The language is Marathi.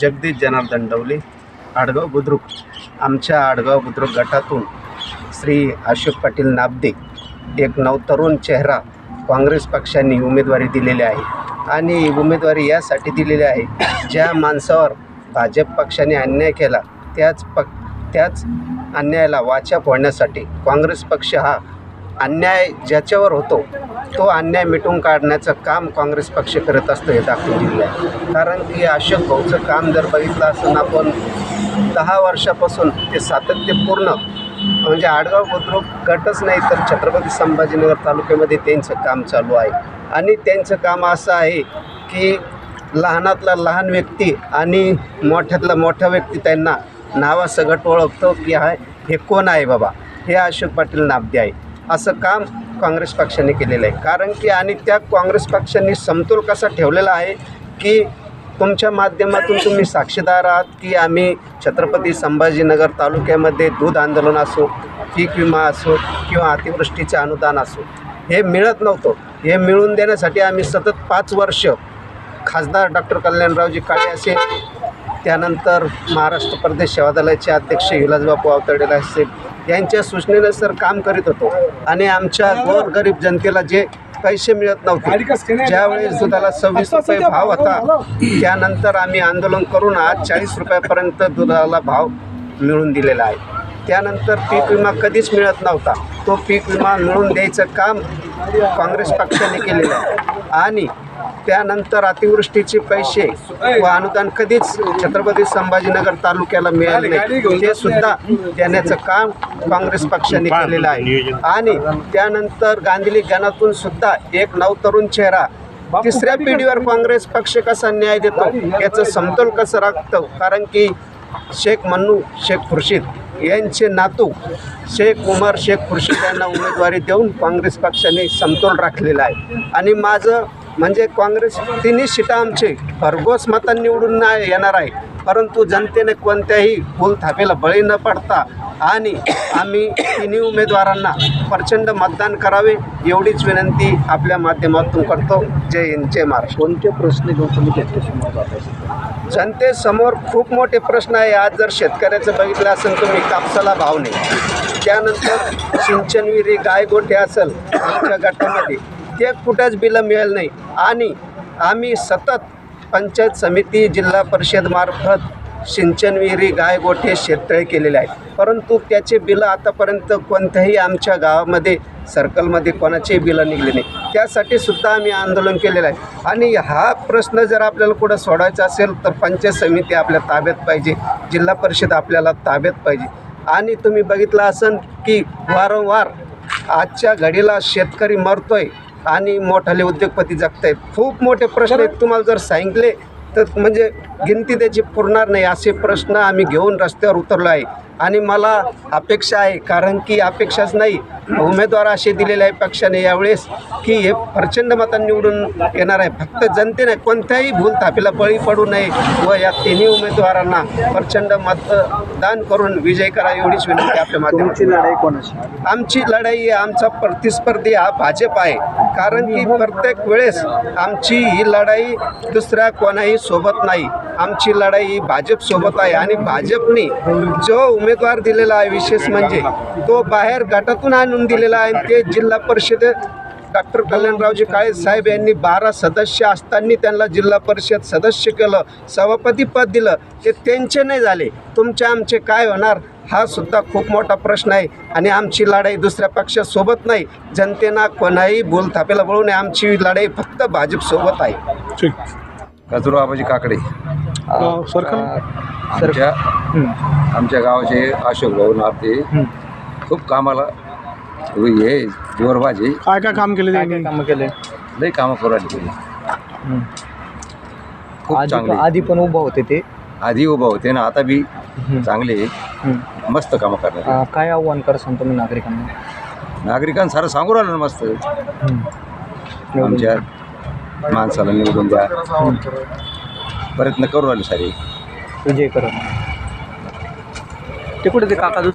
जगदीश जनार्दन डवले आडगाव बुद्रुक. आमच्या आडगाव बुद्रुक गटातून श्री अशोक पाटील नाबदे एक नवतरुण चेहरा काँग्रेस पक्षाने उमेदवारी दिलेली आहे. आणि उमेदवारी यासाठी दिलेली आहे ज्या माणसावर भाजप पक्षाने अन्याय केला त्याच पक त्याच अन्यायाला वाचा फोडण्यासाठी काँग्रेस पक्ष हा अन्याय ज्याच्यावर होतो तो अन्याय मिटून काढण्याचं काम काँग्रेस पक्ष करत असतो हे दाखवून दिलं आहे. कारण की अशोक भाऊचं काम जर बघितलं असं आपण दहा वर्षापासून ते सातत्यपूर्ण म्हणजे आडगाव बुद्रुक गटच नाही तर छत्रपती संभाजीनगर तालुक्यामध्ये त्यांचं काम चालू आहे. आणि त्यांचं काम असं आहे की लहानातला लहान व्यक्ती आणि मोठ्यातला मोठा व्यक्ती त्यांना नावासकट ओळखतो की हा हे कोण आहे बाबा? हे अशोक पाटील नाबदे आहे. असं काम काँग्रेस पक्षाने केलेलं आहे. कारण की आणि त्या काँग्रेस पक्षाने समतोल कसा ठेवलेला आहे की तुमच्या माध्यमातून तुम्ही साक्षीदार आहात की आम्ही छत्रपती संभाजीनगर तालुक्यामध्ये दूध आंदोलन असो पीक विमा असो किंवा अतिवृष्टीचे अनुदान असो हे मिळत नव्हतं. हे मिळवून देण्यासाठी आम्ही सतत पाच वर्ष खासदार डॉक्टर कल्याणरावजी काळे असेल त्यानंतर महाराष्ट्र प्रदेश सेवादलाचे अध्यक्ष विलासबापू आवतडेला असेल यांच्या सूचनेनुसार काम करीत होतो. आणि आमच्या गोरगरीब जनतेला जे पैसे मिळत नव्हते ज्यावेळेस दुधाला सव्वीस रुपये भाव होता त्यानंतर आम्ही आंदोलन करून आज चाळीस रुपयापर्यंत दुधाला भाव मिळून दिलेला आहे. त्यानंतर पीक विमा कधीच मिळत नव्हता. तो पीक विमा मिळवून द्यायचं काम काँग्रेस पक्षाने केलेलं आहे. आणि त्यानंतर अतिवृष्टीचे पैसे व अनुदान कधीच छत्रपती संभाजीनगर तालुक्याला मिळाले नाही. ते सुद्धा देण्याचं काम काँग्रेस पक्षाने केलेलं आहे. आणि त्यानंतर गांधीली गणातून सुद्धा एक नवतरुण चेहरा तिसऱ्या पिढीवर काँग्रेस पक्ष कसा न्याय देतो याचं समतोल कसं राखतं? कारण की शेख मन्नू शेख खुर्शीद यांचे नातू शेख उमर शेख खुर्शीद यांना उमेदवारी देऊन काँग्रेस पक्षाने समतोल राखलेला आहे. आणि माझं म्हणजे काँग्रेस तिन्ही सीटा आमचे भरघोस मतांनी निवडून नाही येणार आहे. परंतु जनतेने कोणत्याही थापेला बळी न पडता आणि आम्ही तिन्ही उमेदवारांना प्रचंड मतदान करावे एवढीच विनंती आपल्या माध्यमातून करतो. जय हिंद जय महाराष्ट्र. कोणते प्रश्न घेऊन तुम्ही जनतेसमोर जनतेसमोर खूप मोठे प्रश्न आहे. आज जर शेतकऱ्याचं बघितलं असेल तुम्ही कापसाला भाव नाही. त्यानंतर सिंचन विहिरी गायगोठे असेल आमच्या गटामध्ये ते कुठेच बिलं मिळेल नाही. आणि आम्ही सतत पंचायत समिती जिल्हा परिषदमार्फत सिंचन विहिरी गायगोठे शेततळे केलेले आहेत. परंतु त्याचे बिलं आतापर्यंत कोणत्याही आमच्या गावामध्ये सर्कलमध्ये कोणाचेही बिलं निघले नाही त्यासाठी सुद्धा आम्ही आंदोलन केलेलं आहे. आणि हा प्रश्न जर आपल्याला कुठं सोडायचा असेल तर पंचायत समिती आपल्या ताब्यात पाहिजे. जिल्हा परिषद आपल्याला ताब्यात पाहिजे. आणि तुम्ही बघितलं असन की वारंवार आजच्या घडीला शेतकरी मरतोय. आणि मोठाले उद्योगपती जगत आहेत खूप मोठे प्रश्न आहेत. तुम्हाला जर सांगितले तर म्हणजे गिनती त्याची पुरणार नाही. असे प्रश्न आम्ही घेऊन रस्त्यावर उतरलो आहे. आणि मला अपेक्षा आहे कारण की अपेक्षाच नाही. उमेदवार असे दिलेले आहे पक्षाने यावेळेस की हे प्रचंड मतांनी निवडून येणार आहे. फक्त जनतेने कोणत्याही भूल थापीला बळी पडू नये व या तिन्ही उमेदवारांना प्रचंड मतदान करून विजय करा एवढीच विनंती आपल्या माध्यमातून. तुमची लढाई कोणाशी आमची लढाई आमचा प्रतिस्पर्धी हा भाजप आहे. कारण की प्रत्येक वेळेस आमची ही लढाई दुसऱ्या कोणाही सोबत नाही. आमची लढाई ही भाजप सोबत आहे आणि भाजपने जो उमेदवार दिलेला आहे विशेष म्हणजे तो बाहेर गटातून आणून दिलेला आहे आणि ते जिल्हा परिषद डॉक्टर कल्याणरावजी काळे साहेब यांनी बारा सदस्य असताना त्यांना जिल्हा परिषद सदस्य केलं सभापती पद दिलं. ते त्यांचे नाही झाले. तुमचे आमचे काय होणार? हा सुद्धा खूप मोठा प्रश्न आहे आणि आमची लढाई दुसऱ्या पक्षासोबत नाही. जनतेना कोणाही बोलथापेला बळू नये. आमची लढाई फक्त भाजपसोबत आहे. कचरो आबाजी सरकार आमच्या आमच्या गावाचे अशोक भाऊ नाते खूप कामाला हे जोरबाजी. काय काय काम केले त्यांनी काम केले? लई कामं करू त्यांनी खूप आधी चांगले. आधी पण उभा होते ते? आधी उभा होते ना आता बी चांगले मस्त कामं करणार अं, काय आव्हान करसान तुम्ही नागरिकांना. नागरिकांना सारं सांगू राहिलं ना मस्त. आमच्या माणसाला निवडून द्या. प्रयत्न करू राहिले सारे. विजय करत ते कुठे ते काका